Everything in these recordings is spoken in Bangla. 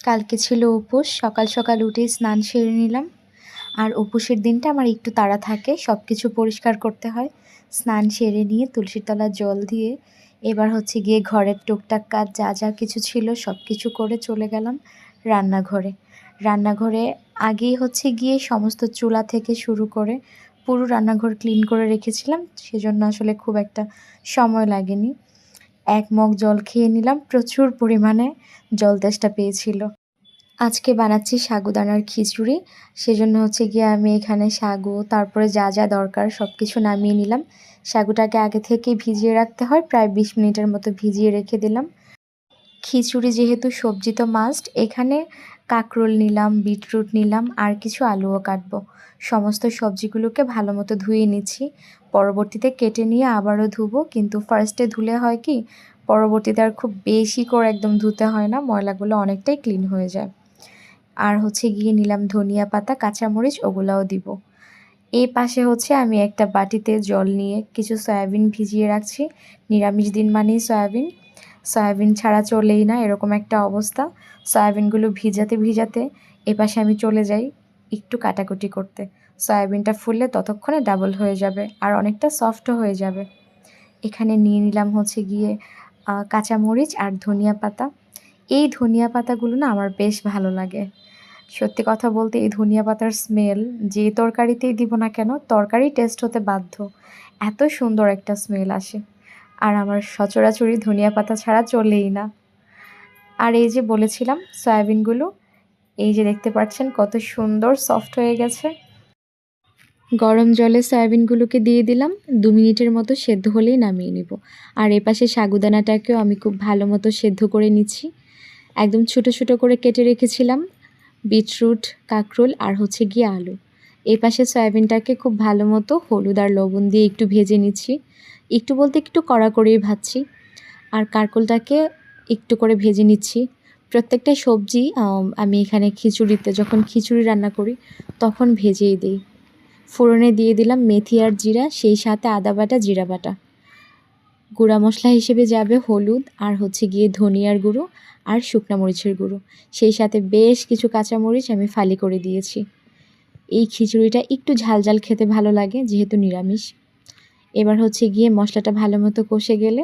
কালকে ছিল উপোস, সকাল সকাল উঠেই স্নান সেরে নিলাম। আর উপোসের দিনটা আমার একটু তাড়া থাকে সব কিছু পরিষ্কার করতে হয়। স্নান সেরে নিয়ে তুলসীর তলায় জল দিয়ে এবার হচ্ছে গিয়ে ঘরের টুকটাক কাজ, যা যা কিছু ছিল সব কিছু করে চলে গেলাম রান্নাঘরে। রান্নাঘরে আগেই হচ্ছে গিয়ে সমস্ত চুলা থেকে শুরু করে পুরো রান্নাঘর ক্লিন করে রেখেছিলাম, সেজন্য আসলে খুব একটা সময় লাগেনি। এক মগ জল খেয়ে নিলাম, প্রচুর পরিমাণে জল তেষ্টা পেয়েছিল। আজকে বানাচ্ছি সাগুদানার খিচুড়ি, সেজন্য হচ্ছে গিয়ে আমি এখানে সাগু তারপরে যা যা দরকার সব কিছু নামিয়ে নিলাম। সাগুটাকে আগে থেকে ভিজিয়ে রাখতে হয়, প্রায় বিশ মিনিটের মতো ভিজিয়ে রেখে দিলাম। খিচুড়ি যেহেতু সবজি তো মাস্ট এখানে কাঁকরোল নিলাম, বিটরুট নিলাম, আর কিছু আলুও কাটব। সমস্ত সবজিগুলোকে ভালো মতো ধুয়ে নিচ্ছি। পরবর্তীতে কেটে নিয়ে আবারও ধুবো, কিন্তু ফার্স্টে ধুলে হয় কি, পরবর্তীতে আর খুব বেশি করে একদম ধুতে হয় না, ময়লাগুলো অনেকটাই ক্লিন হয়ে যায়। আর হচ্ছে গিয়ে নিলাম ধনিয়া পাতা, কাঁচামরিচ, ওগুলাও দিব। এই পাশে হচ্ছে আমি একটা বাটিতে জল নিয়ে কিছু সয়াবিন ভিজিয়ে রাখছি। নিরামিষ দিন মানেই সয়াবিন। সয়াবিন ছাড়া চলেই না, এরকম একটা অবস্থা। সয়াবিনগুলো ভিজাতে ভিজাতে এপাশে আমি চলে যাই একটু কাটাকুটি করতে। সয়াবিনটা ফুললে ততক্ষণে ডাবল হয়ে যাবে আর অনেকটা সফটও হয়ে যাবে। এখানে নিয়ে নিলাম হচ্ছে গিয়ে কাঁচামরিচ আর ধনিয়া পাতা। এই ধনিয়া পাতাগুলো না আমার বেশ ভালো লাগে। সত্যি কথা বলতে এই ধনিয়া পাতার স্মেল যে তরকারিতেই দিব না কেন তরকারি টেস্ট হতে বাধ্য। এত সুন্দর একটা স্মেল আসে। আর আমার সচরাচরই ধনিয়া পাতা ছাড়া চলেই না। আর এই যে বলেছিলাম সয়াবিনগুলো, এই যে দেখতে পাচ্ছেন কত সুন্দর সফট হয়ে গেছে। গরম জলে সয়াবিনগুলোকে দিয়ে দিলাম, দু মিনিটের মতো সেদ্ধ হলেই নামিয়ে নিব। আর এপাশে সাগুদানাটাকেও আমি খুব ভালো মতো সেদ্ধ করে নিচ্ছি। একদম ছোটো ছোটো করে কেটে রেখেছিলাম, বিটরুট, কাঁকরোল আর হচ্ছে গিয়ে আলু। এই পাশে সয়াবিনটাকে খুব ভালো মতো হলুদ আর লবণ দিয়ে একটু ভেজে নিচ্ছি। একটু বলতে একটু কড়া করেই ভাজছি। আর কারকোলটাকে একটু করে ভেজে নিচ্ছি। প্রত্যেকটা সবজি আমি এখানে খিচুড়িতে যখন খিচুড়ি রান্না করি, তখন ভেজেই দিই। ফোড়নে দিয়ে দিলাম মেথি আর জিরা, সেই সাথে আদা বাটা, জিরা বাটা। গুঁড়া মশলা হিসেবে যাবে হলুদ আর হচ্ছে গিয়ে ধনিয়ার গুঁড়ো আর শুকনো মরিচের গুঁড়ো। সেই সাথে বেশ কিছু কাঁচামরিচ আমি ফালি করে দিয়েছি। এই খিচুড়িটা একটু ঝাল ঝাল খেতে ভালো লাগে, যেহেতু নিরামিষ। এবার হচ্ছে গিয়ে মশলাটা ভালো মতো কষে গেলে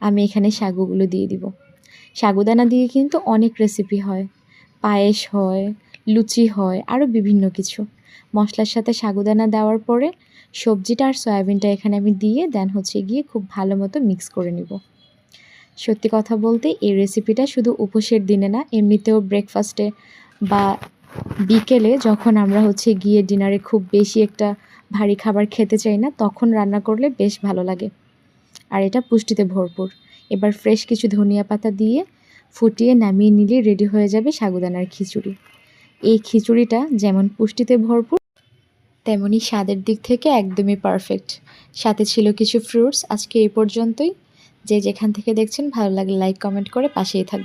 আমি এখানে সাগুগুলো দিয়ে দিব। সাগুদানা দিয়ে কিন্তু অনেক রেসিপি হয়। পায়েস হয়, লুচি হয়, আরও বিভিন্ন কিছু। মশলার সাথে সাগুদানা দেওয়ার পরে সবজিটা আর সয়াবিনটা এখানে আমি দিয়ে দেন হচ্ছে গিয়ে খুব ভালো মতো মিক্স করে নিব। সত্যি কথা বলতে এই রেসিপিটা শুধু উপোসের দিনে না, এমনিতেও ব্রেকফাস্টে বা বিকেলে যখন আমরা হচ্ছে গিয়ে ডিনারে খুব বেশি একটা ভারী খাবার খেতে চাই না, তখন রান্না করলে বেশ ভালো লাগে। আর এটা পুষ্টিতে ভরপুর। এবার ফ্রেশ কিছু ধনিয়া পাতা দিয়ে ফুটিয়ে নামিয়ে নিলে রেডি হয়ে যাবে সাগুদানার খিচুড়ি। এই খিচুড়িটা যেমন পুষ্টিতে ভরপুর, তেমনি স্বাদের দিক থেকে একদমই পারফেক্ট সাথে ছিল কিছু ফ্রুটস আজকে এই পর্যন্তই। যে যেখান থেকে দেখছেন, ভালো লাগলে লাইক কমেন্ট করে পাশেই থাকবে